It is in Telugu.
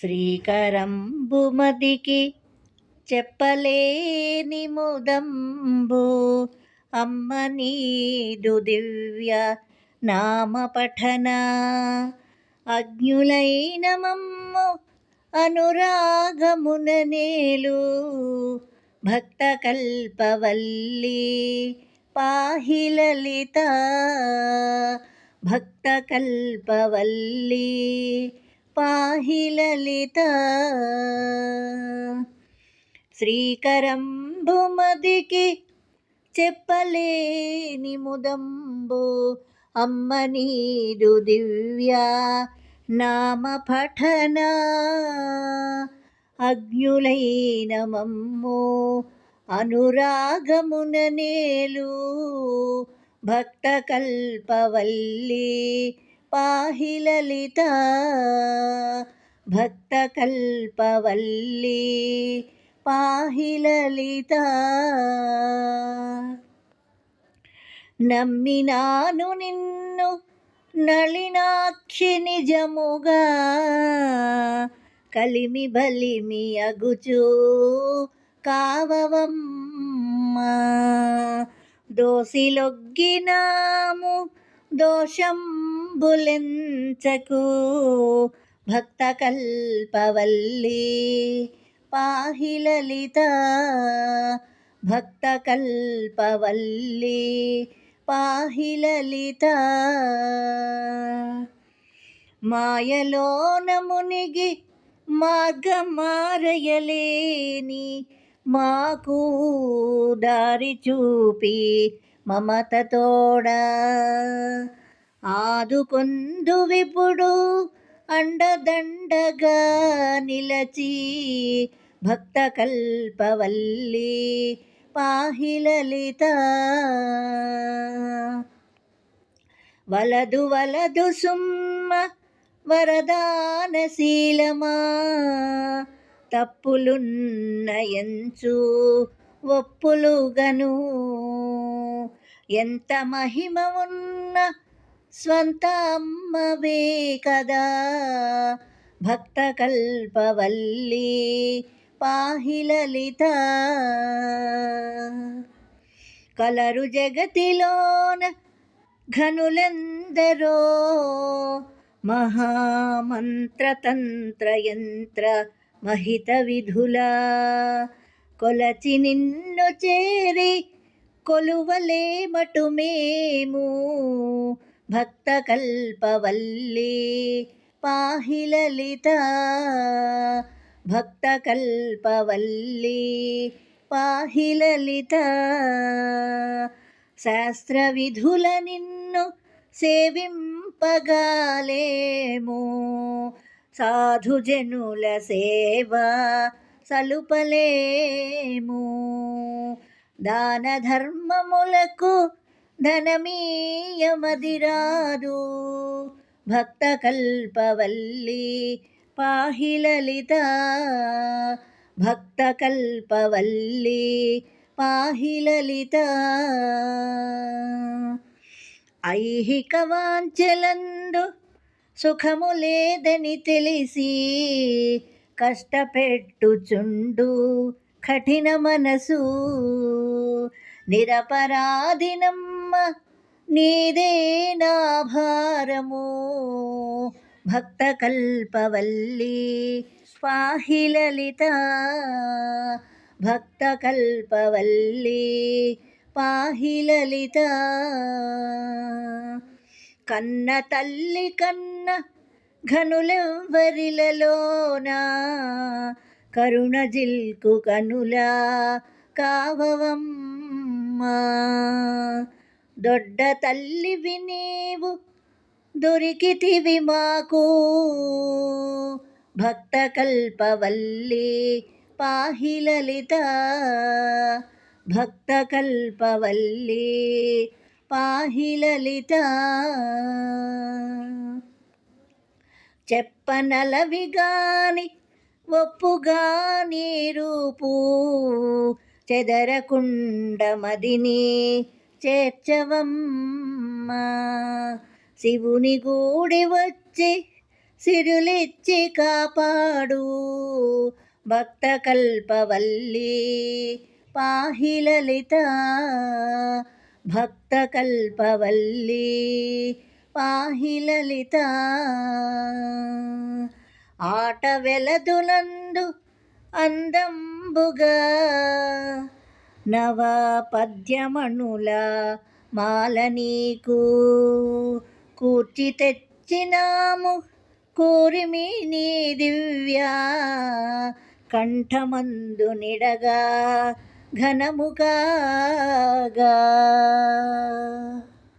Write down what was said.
శ్రీకరంబుమదికి చెప్పలేని ముదంబు. అమ్మ నీదు దివ్య నామ పఠన అజ్ఞులైన మమ్ము అనురాగమున నేలు. భక్త కల్పవల్లి పాహి లలిత భక్త కల్పవల్లి పాహి లలిత శ్రీకరంబుమదికి చెప్పలేని ముదంబు అమ్మ నీదు దివ్య నామ పఠన అగ్నులైన మమ్ము అనురాగమున నేలు భక్త కల్పవల్లి పాహి లలిత భక్త కల్పవల్లి పాహి లలిత నమ్మినాను నిన్ను నళినాక్షి నిజముగా కలిమి బలిమి అగుచు కావవమ్మ. దోసిలొగ్గినాము దోషం బులెంచకు భక్త కల్పవల్లి పాహి లలిత భక్త కల్పవల్లి పాహి లలిత మాయలోన మునిగి మార్గమారయలేని మాకు దారి చూపి మమతతోడ ఆదుకొందు విపుడు అండదండగా నిలచి భక్త కల్పవల్లి పాహిలలిత. వలదు వలదు సుమ్మ వరదానశీలమా తప్పులున్నయంచు ఒప్పులుగను ఎంత మహిమ ఉన్న స్వంత అమ్మవే కదా. భక్త కల్పవల్లి పాహిలలిత. కలరు జగతిలోన ఘనులెందరో మహామంత్రతంత్రయంత్ర మహిత విధులా. కొలచి నిన్ను చేరి కొలువలేమటు మేము భక్త కల్పవల్లి పాహిలలిత. భక్త కల్పవల్లి పాహిలలిత. శాస్త్ర విధుల నిన్ను సేవింపగాలేము. సాధుజనుల సేవ సలుపలేము. దాన ధర్మములకు ధనమీయమదిరాదు. భక్త కల్పవల్లి పాహి లలిత భక్త కల్పవల్లి పాహి లలిత ఐహిక వాంచలందు సుఖము లేదని తెలిసి కష్టపెట్టుచుండు కఠిన మనసు నిరపరాధినమ్మ నీదే నా భారము. భక్త కల్పవల్లి పాహి లలిత భక్త కల్పవల్లి పాహి లలిత. కన్న తల్లి కన్న ఘనులెవ్వరిలలోన కరుణ జిల్కు కనులా కావవమ్మ. దొడ్డ తల్లివి నీవు దొరికితివి మాకు. భక్త కల్పవల్లి పాహిలలిత భక్త కల్పవల్లి పాహిలలిత చెప్పనలవి గాని ఒప్పుగాని రూపు. చెదరకుండమదిని చేర్చవమ్మ. చేర్చవమ్మా శివుని గూడి వచ్చి సిరులిచ్చి కాపాడు. భక్త కల్పవల్లి పాహిలలిత. భక్త కల్పవల్లి పాహిలలిత. ఆట వెలదులందు అందంబుగా నవ పద్యమణుల మాల నీకు. కూర్చి తెచ్చినాము కూరిమి నీ దివ్య. కంఠమందు నిడగా ఘనముగా